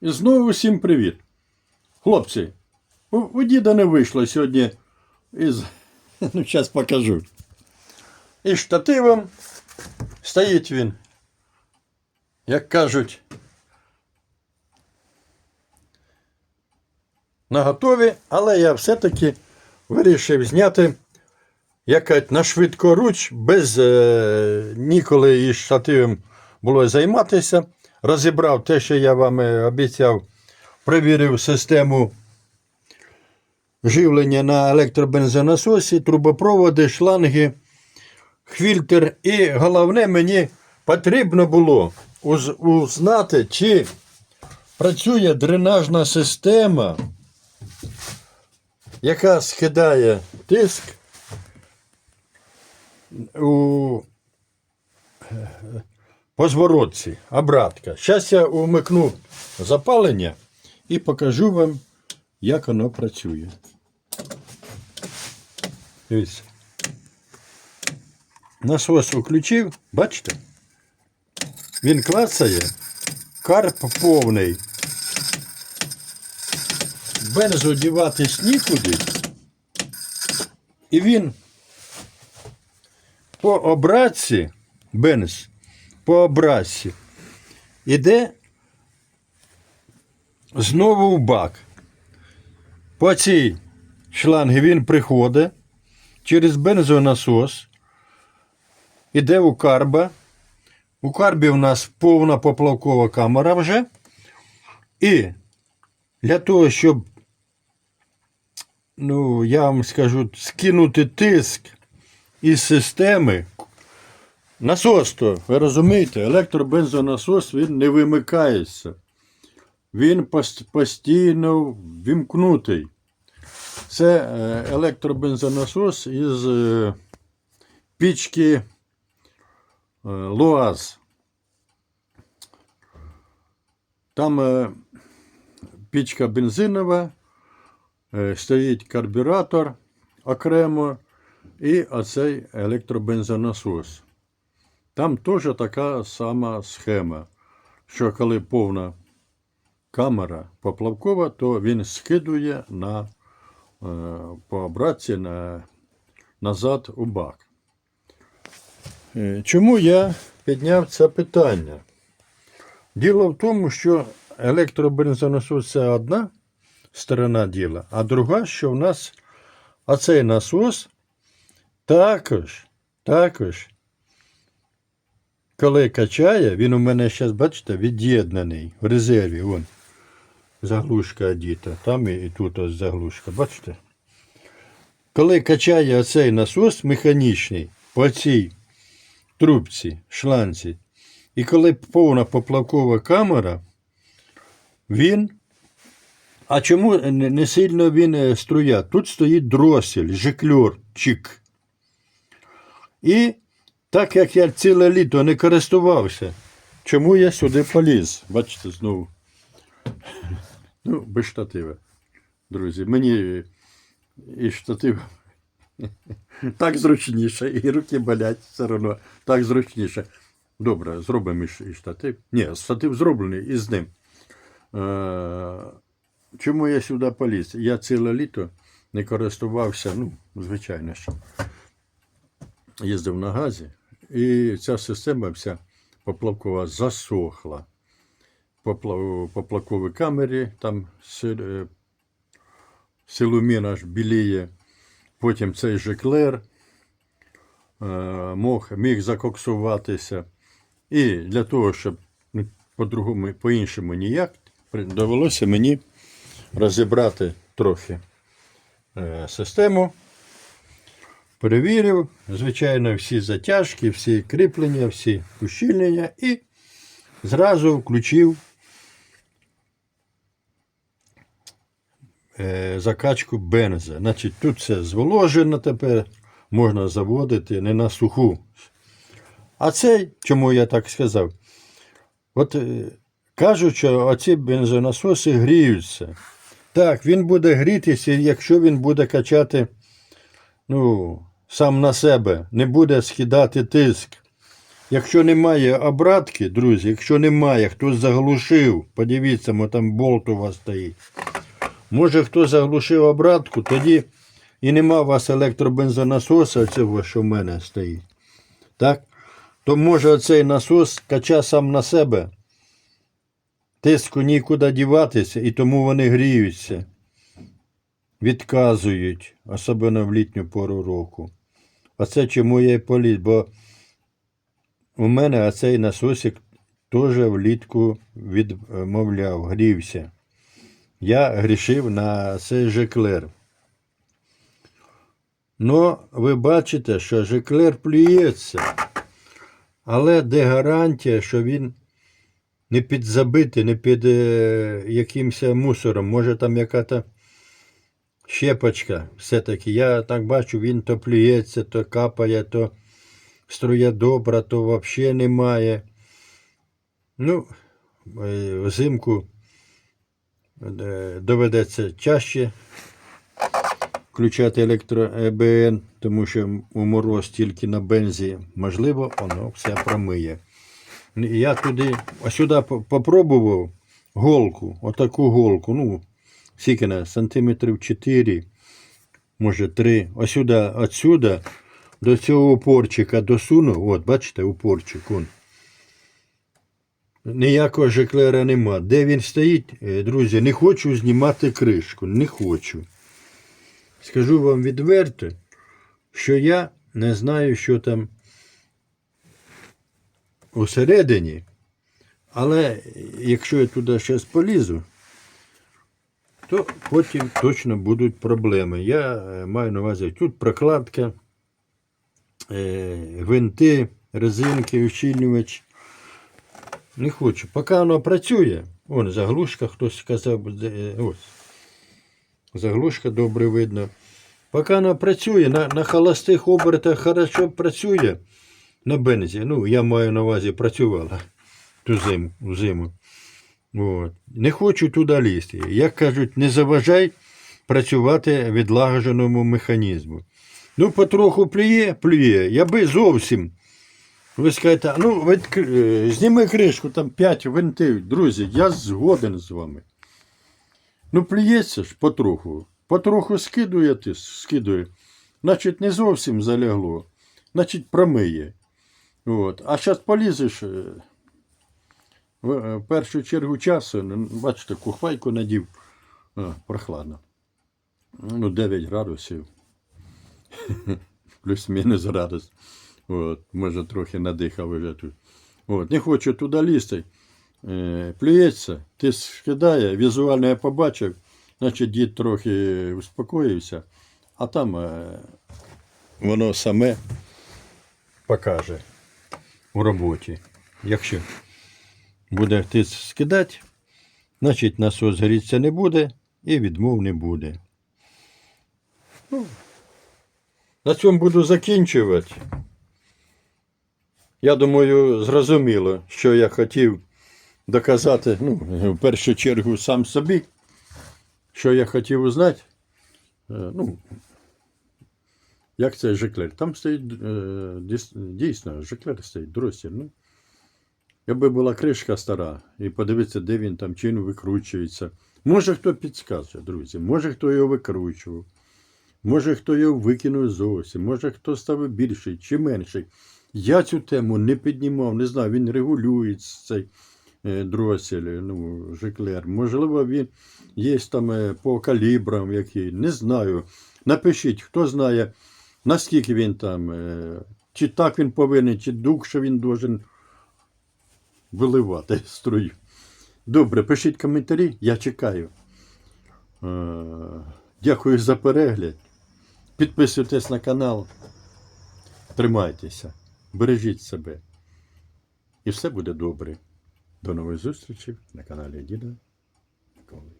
І знову всім привіт. Хлопці, у, у діда не вийшло сьогодні із. Ну, зараз покажу. І штативом стоїть він. Як кажуть. На готові, але я все-таки вирішив зняти як на швидкоруч, без е, ніколи із штативом було займатися. Розібрав те, що я вам е, обіцяв, перевірив систему живлення на електробензонасосі, трубопроводи, шланги, фільтр. І головне, мені потрібно було уз- узнати, чи працює дренажна система, яка скидає тиск у е, по зворотці, обратка. Зараз я умикну запалення і покажу вам, як воно працює. Дивіться. Насос включив, бачите? Він клацає, карп повний. Бензу діватись нікуди. І він по обратці, бенз, по обратці, іде знову в бак. По цій шлангі він приходить через бензонасос, іде у карба. У карбі у нас повна поплавкова камера вже. І для того, щоб, ну, я вам скажу, скинути тиск із системи. Насос то, ви розумієте, електробензонасос він не вимикається. Він постійно вімкнутий. Це е, електробензонасос із е, пічки е, Луаз. Там пічка бензинова, стоїть карбюратор окремо і оцей електробензонасос. Там теж така сама схема, що коли повна камера поплавкова, то він скидує на, е, по обратці на, назад у бак. Е, Чому я підняв це питання? Діло в тому, що електробензонасос це одна сторона діла, а друга, що в нас оцей насос також, також, коли качає, він у мене зараз, бачите, від'єднаний в резерві. Вон, заглушка одіта. Там і, і тут ось заглушка, бачите? Коли качає оцей насос механічний по цій трубці, шланці, і коли повна поплавкова камера, він. А чому не сильно він е, струя? Тут стоїть дросель, жикльорчик. І так як я ціле літо не користувався, чому я сюди поліз? Бачите, знову. Ну, без штатива. Друзі, мені і штатив так зручніше, і руки болять все одно. Так зручніше. Добре, зробимо і штатив. Ні, штатив зроблений і з ним. Е, чому я сюди поліз? Я ціле літо не користувався, ну, звичайно, що їздив на газі, і ця система вся поплавкова засохла. Поплав, поплавковій камері там е, силумін аж біліє. Потім цей жеклер е, міг закоксуватися. І для того, щоб ну, по-другому, по-іншому ніяк, довелося мені розібрати трохи е, систему. Перевірив, звичайно, всі затяжки, всі кріплення, всі ущільнення і зразу включив е, закачку бенза. Значить, тут все зволожено тепер, можна заводити не на суху. А цей, чому я так сказав? От е, кажуть, що оці бензонасоси гріються. Так, він буде грітися, якщо він буде качати ну, сам на себе, не буде скидати тиск. Якщо немає обратки, друзі, якщо немає, хтось заглушив, подивіться, мо там болт у вас стоїть. Може, хто заглушив обратку, тоді і нема у вас електробензонасоса, цього, що в мене стоїть. Так? То може оцей насос кача сам на себе. Тиску нікуди діватися, і тому вони гріються, відказують, особливо в літню пору року. Оце чому я і поліз, бо у мене оцей насосик теж влітку відмовляв, грівся. Я грішив на цей жеклер. Ну, ви бачите, що жеклер плюється. Але де гарантія, що він не підзабитий, не під е, якимось мусором. Може там яка-то щепочка. Все-таки я так бачу, він то плюється, то капає, то струя добра, то взагалі немає. Ну, е, взимку е, доведеться чаще включати електро-ЕБН, тому що у мороз тільки на бензі можливо, воно все промиє. Я туди, а сюди по- попробував голку, отаку голку, ну, скільки сантиметрів 4, може 3. Ось отсюда до цього упорчика досунув, от, бачите, упорчик, он. Ніякого жеклера нема. Де він стоїть, е, друзі, не хочу знімати кришку, не хочу. Скажу вам відверто, що я не знаю, що там усередині, але якщо я туди зараз полізу, то потім точно будуть проблеми. Я е, маю на увазі тут прокладка, е, гвинти, резинки, ущільнювач. Не хочу. Поки воно працює, вон заглушка, хтось сказав, е, ось. Заглушка добре видно. Поки вона працює, на, на холостих обертах хорошо працює на бензі. Ну, я маю на увазі працювала ту зиму. зиму. От. Не хочу туди лізти. Як кажуть, не заважай працювати відлагодженому механізму. Ну, потроху плює, плює. Я би зовсім. Ви скажете, ну, відкр- е, зніми кришку, там 5 винтів. Друзі, я згоден з вами. Ну, плюється ж потроху. Потроху скидує ти, скидує. Значить, не зовсім залягло. Значить, промиє. От. А зараз полізеш. В е, першу чергу часу, бачите, кухвайку надів. А, прохладно. Ну, 9 градусів. Плюс-мінус градус. От, може, трохи надихав вже тут. От, не хочу туди лізти. Е, плюється, ти скидає, візуально я побачив, значить дід трохи успокоївся, а там е, воно саме покаже у роботі. Якщо буде тиск скидати, значить насос грітися не буде і відмов не буде. Ну, на цьому буду закінчувати. Я думаю, зрозуміло, що я хотів доказати, ну, в першу чергу сам собі, що я хотів узнати. Е, Ну, як це жеклер? Там стоїть е, дійсно жеклер стоїть, дросіль. Ну, якби була кришка стара, і подивитися, де він там, чи він викручується. Може хто підскаже, друзі, може хто його викручував, може хто його викинув зовсім, може хто ставив більший чи менший. Я цю тему не піднімав, не знаю, він регулює цей е, дросель, ну, жеклер. Можливо, він є там е, по калібрам який, не знаю. Напишіть, хто знає, наскільки він там, е, чи так він повинен, чи духше він должен виливати струю. Добре, пишіть коментарі, я чекаю. Е, Дякую за перегляд. Підписуйтесь на канал. Тримайтеся, бережіть себе. І все буде добре. До нових зустрічей на каналі Діда Миколи.